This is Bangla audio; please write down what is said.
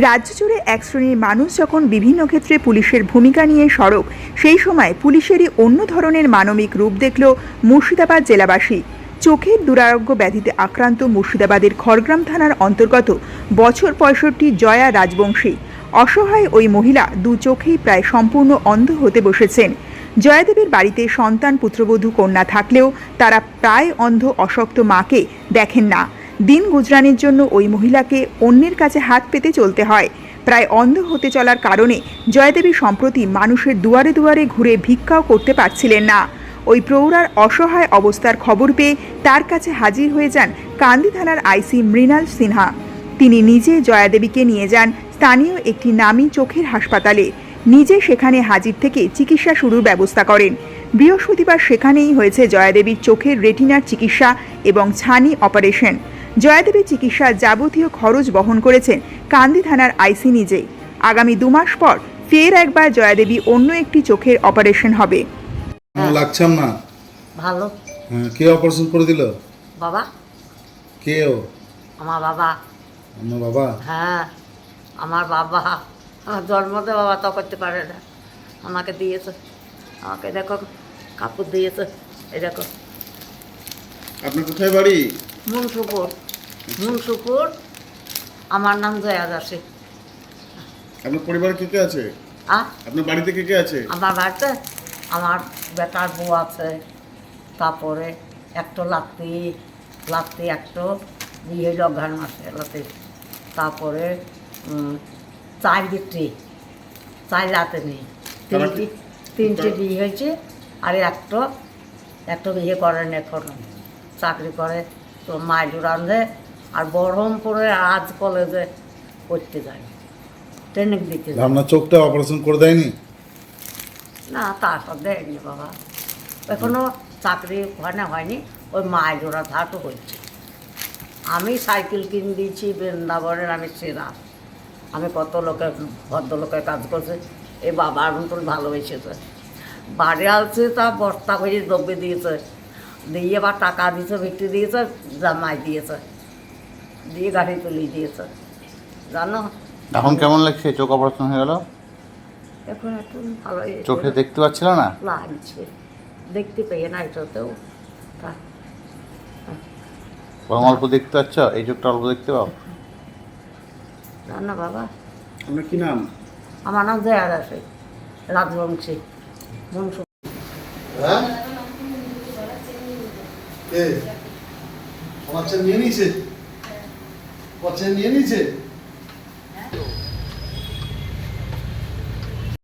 রাজ্য জুড়ে এক শ্রেণির মানুষ যখন বিভিন্ন ক্ষেত্রে পুলিশের ভূমিকা নিয়ে সরব, সেই সময় পুলিশেরই অন্য ধরনের মানবিক রূপ দেখল মুর্শিদাবাদ জেলাবাসী। চোখের দুরারোগ্য ব্যাধিতে আক্রান্ত মুর্শিদাবাদের খড়গ্রাম থানার অন্তর্গত বছর পঁয়ষট্টি জয়া রাজবংশী। অসহায় ওই মহিলা দু চোখেই প্রায় সম্পূর্ণ অন্ধ হতে বসেছেন। জয়াদেবীর বাড়িতে সন্তান, পুত্রবধূ, কন্যা থাকলেও তারা প্রায় অন্ধ, অশক্ত মাকে দেখেন না। দিন গুজরানের জন্য ওই মহিলাকে অন্যের কাছে হাত পেতে চলতে হয়। প্রায় অন্ধ হতে চলার কারণে জয়দেবী সম্প্রতি মানুষের দুয়ারে দুয়ারে ঘুরে ভিক্ষাও করতে পারছিলেন না। ওই প্রৌঢ়ার অসহায় অবস্থার খবর পেয়ে তার কাছে হাজির হয়ে যান কান্দি থানার আইসি মৃণাল সিনহা। তিনি নিজে জয়াদেবীকে নিয়ে যান স্থানীয় একটি নামী চোখের হাসপাতালে। নিজে সেখানে হাজির থেকে চিকিৎসা শুরুর ব্যবস্থা করেন। বৃহস্পতিবার সেখানেই হয়েছে জয়াদেবীর চোখের রেটিনার চিকিৎসা এবং ছানি অপারেশন। জয়াদেবীর চিকিৎসার যাবতীয় খরচ বহন করেছেন কান্দি থানার আইসি নিজেই। আগামী দু মাস পর ফের একবার জয়াদেবী অন্য একটি চোখের অপারেশন হবে। লাগছাম না ভালো। হ্যাঁ কে অপারেশন করে দিল? বাবা। কে ও? আমার বাবা। আমার বাবা? হ্যাঁ আমার বাবা। আমার জন্মতে বাবা তো করতে পারে না। আমাকে দিয়েছে। আমাকে দেখো কাপড় দিয়েছে। এই দেখো। আপনার কোথায় বাড়ি? মুনসুপুর মুনসুপুর আমার নাম জয়া দাসী। আপনার পরিবারে কে কে আছে? আপনার বাড়িতে কে কে আছে? আমার বাড়িতে আমার বেটার বউ আছে। তারপরে একটা লাত্তি লাত্তি একটা বিয়ে হইল অঘ্রাণ মাসে লাত্তি। তারপরে চার বিক্রি চার লাতে নেই তিনটি তিনটে বিয়ে হয়েছে আর একটা একটা বিয়ে করেন এখন। চাকরি করে তো মাইলু রান্ধে আর বহরমপুরে আজ কলেজে পড়তে যায় ট্রেনিং দিতে আপনার চোখটা অপারেশন করে দেয়নি? না তা সব দেয়নি বাবা। এখনও চাকরি ওখানে হয়নি ওই মায়ের জোড়া ধাটও হচ্ছে আমি সাইকেল কিনে দিয়েছি বৃন্দাবনের আমি সেরা। আমি কত লোকের ভদ্রলোকের কাজ করছি এই বাবার মতন ভালোবেসেছে। বাড়ি আসছে তা বস্তা করে দব্বে দিয়েছে। দিয়ে বা টাকা দিয়েছে বিক্রি দিয়েছে জামাই দিয়েছে দিয়ে গাড়ি তুলিয়ে দিয়েছে। জানো? এখন কেমন লাগছে? চোখ অপারেশন হয়ে গেল? এখন একটু ভালো চোখে দেখতে পাচ্ছিল না? লাগছে। দেখতে পেয়ে না এটাতেও। তা- বরং অল্প দেখতে পাচ্ছ? এই চোখটা অল্প দেখতে পাও? না বাবা? আপনার কি নাম? আমার নাম জয়া দাসে রাজবংশী। বংশ হ্যাঁ? কে আমার নিয়ে নিয়েছে? আমার চেন নিয়ে নিয়েছে?